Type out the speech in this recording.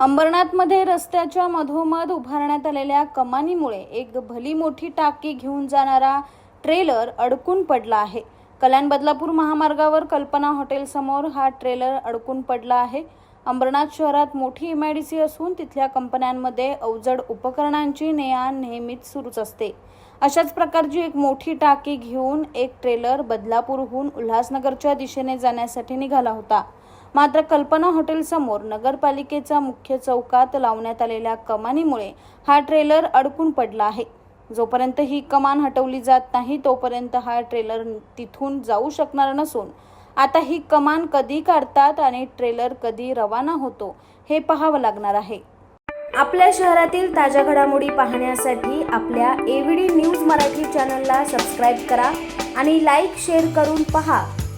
अंबरनाथमध्ये रस्त्याच्या मधोमध उभारण्यात आलेल्या कमानीमुळे एक भली मोठी टाकी घेऊन जाणारा ट्रेलर अडकून पडला आहे. कल्याण बदलापूर महामार्गावर कल्पना हॉटेलसमोर हा ट्रेलर अडकून पडला आहे. अंबरनाथ शहरात मोठी इमॅडिसी असून तिथल्या कंपन्यांमध्ये अवजड उपकरणांची ने आण नेहमीच सुरूच असते. अशाच प्रकारची एक मोठी टाकी घेऊन एक ट्रेलर बदलापूरहून उल्हासनगरच्या दिशेने जाण्यासाठी निघाला होता. मात्र कल्पना हॉटेलसमोर नगरपालिकेचा मुख्य चौकात लावण्यात आलेल्या कमानीमुळे हा ट्रेलर अडकून पडला आहे. जोपर्यंत ही कमान हटवली जात नाही तोपर्यंत हा ट्रेलर तिथून जाऊ शकणार नसून आता ही कमान कधी काढतात आणि ट्रेलर कधी रवाना होतो हे पाहावं लागणार आहे. आपल्या शहरातील ताज्या घडामोडी पाहण्यासाठी आपल्या एव्हीडी न्यूज मराठी चॅनलला सबस्क्राईब करा आणि लाईक शेअर करून पहा.